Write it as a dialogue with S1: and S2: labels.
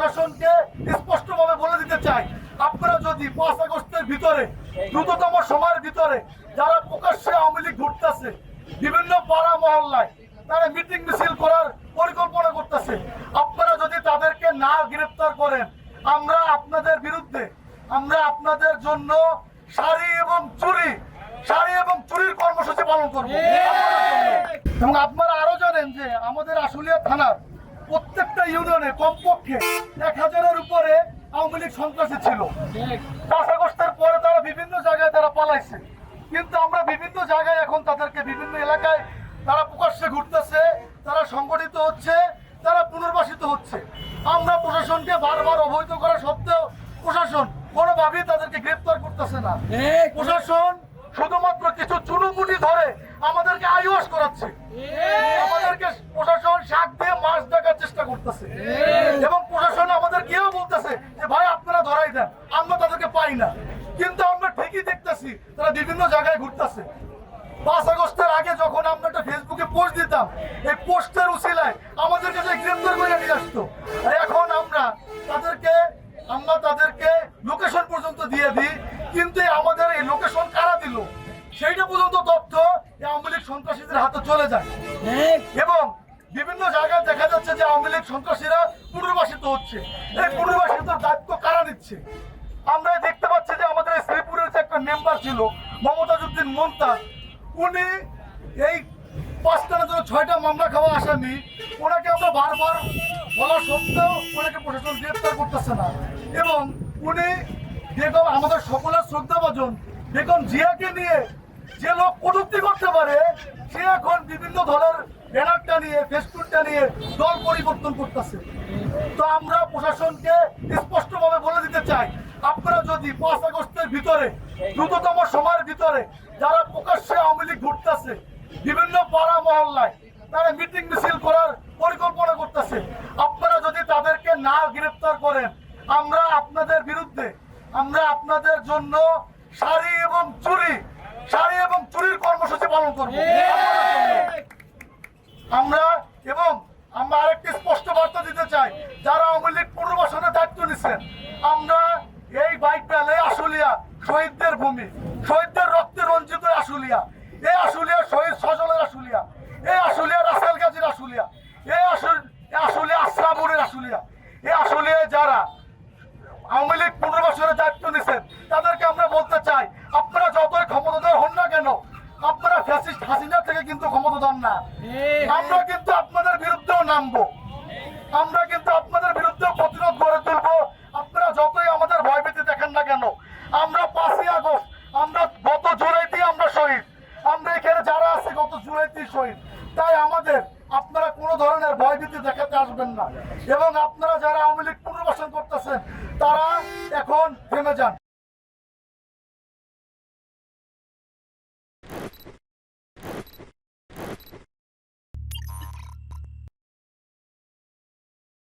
S1: প্রশাসনকে স্পষ্টভাবে বলে দিতে চাই আপনারা যদি পাঁচ আগস্টের ভিতরে দ্রুততম সময়ের ভিতরে যারা প্রকাশ্যে আওয়ামী লীগ ঘুরতেছে বিভিন্ন পাড়া মহল্লায় তারা মিটিং মিছিল করার পরিকল্পনা করতেছে আপনারা যদি তাদেরকে না গ্রেফতার করেন আমরা আপনাদের বিরুদ্ধে আমরা আপনাদের জন্য শাড়ি এবং চুরি শাড়ি এবং চুরির কর্মসূচি পালন করব। এবং আপনারা আরও জানেন যে আমাদের আশুলিয়া থানার প্রত্যেকটা ইউনিয়নে কমপক্ষে এক হাজারের উপরে আওয়ামী লীগ সন্ত্রাসী ছিল। আগস্টের পরে তারা বিভিন্ন জায়গায় তারা পালাইছে। কিন্তু আমরা বিভিন্ন জায়গায় এখন তাদেরকে বিভিন্ন এলাকায় তারা প্রকাশ্যে ঘুরতেছে তারা সংগঠিত হচ্ছে তারা পুনর্বাসিত হচ্ছে। আমরা প্রশাসনকে বারবার অবহিত করা সত্ত্বেও প্রশাসন কোনোভাবেই তাদেরকে গ্রেপ্তার করতেছে না। প্রশাসন শুধুমাত্র কিছু চুনুপুটি ধরে আমাদেরকে আইওয়াস করাচ্ছে আমাদেরকে প্রশাসন শাক দিয়ে মাছ ডাকার চেষ্টা করতেছে। এবং প্রশাসন আমাদের কেউ বলতেছে যে ভাই আপনারা ধরাই দেন। আমরা তাদেরকে পাই না। কিন্তু আমরা ঠিকই দেখতেছি তারা বিভিন্ন জায়গায় ঘুরতেছে। পাঁচ আগস্টের আগে যখন আমরা একটা ফেসবুকে পোস্ট দিতাম এই পোস্টের উসিলায় আমাদের কাছে গ্রেপ্তার করে নিয়ে আসতো। আর এখন আমরা তাদেরকে আমরা তাদেরকে লোকেশন পর্যন্ত দিয়ে দিই কিন্তু আমাদের এই লোকেশন কারা দিল? সেইটা পর্যন্ত তথ্য আওয়ামী লীগ সন্ত্রাসীদের হাতে চলে যায়। এবং বিভিন্ন জায়গায় দেখা যাচ্ছে যে আওয়ামী লীগ সন্ত্রাসীরা পুনর্বাসিত হচ্ছে। এই পুনর্বাসিত দায়িত্ব কারা নিচ্ছে? আমরা দেখতে পাচ্ছি যে আমাদের শ্রীপুরের যে একটা মেম্বার ছিল মমতাজুদ্দিন মমতাজ উনি এই পাঁচটা না যেন ছয়টা মামলা খাওয়া আসামি ওনাকে আমরা বারবার বলা সত্ত্বেও ওনাকে প্রশাসন গ্রেপ্তার করতেছে না। এবং উনি বেগম, আমাদের সকলের শ্রদ্ধাভাজন বেগম জিয়াকে নিয়ে যে লোক কটূক্তি করতে পারে, সে এখন বিভিন্ন দলের ব্যানারটা নিয়ে, ফেসবুকটা নিয়ে দল পরিবর্তন করতেছে। তো আমরা প্রশাসনকে স্পষ্টভাবে বলে দিতে চাই, আপনারা যদি পাঁচ আগস্টের ভিতরে, দ্রুততম সময়ের ভিতরে যারা প্রকাশ্যে আওয়ামী লীগ ঘুরতেছে, বিভিন্ন পাড়া মহল্লায় তারা মিটিং মিছিল করার পরিকল্পনা করতেছে, আপনারা যদি তাদেরকে না গ্রেফতার করেন, আমরা আপনাদের বিরুদ্ধে, আমরা আপনাদের জন্য শাড়ি এবং চুরি শাড়ি এবং চুরির কর্মসূচি পালন করব। আমরা এবং আমরা আরেকটি স্পষ্ট বার্তা দিতে চাই, যারা আওয়ামী লীগ পুনর্বাসনের দায়িত্ব নিচ্ছেন, আমরা এই বাইক বেলে আশুলিয়া শহীদদের ভূমি, শহীদদের রক্তে রঞ্জিত আশুলিয়া, এই আশুলিয়া শহীদ সজলের আশুলিয়া, এই আশুলিয়া রাসেল গাজীর আশুলিয়া, এই আশুলিয়া আশ্রাবুরের আশুলিয়া, এই আশুলিয়া যারা আওয়ামী লীগ পুনর্বাসনের দায়িত্ব নিছেন তাদেরকে আমরা বলতে চাই আমরা কিন্তু আপনাদের বিরুদ্ধেও নামবো। আমরা কিন্তু আপনাদের বিরুদ্ধে প্রতিরোধ গড়ে তুলবো। আপনারা যতই আমাদের ভয়ভীতি দেখেন না কেন, আমরা পাঁচই আগস্ট, আমরা গত জুলাইতেই আমরা শহীদ। আমরা এখানে যারা আছি, গত জুলাইতেই শহীদ। তাই আমাদের, আপনারা কোনো ধরনের ভয়ভীতি দেখাতে আসবেন না। এবং আপনারা যারা আওয়ামী লীগ পুনর্বাসন করতেছেন, তারা এখন থেমে যান।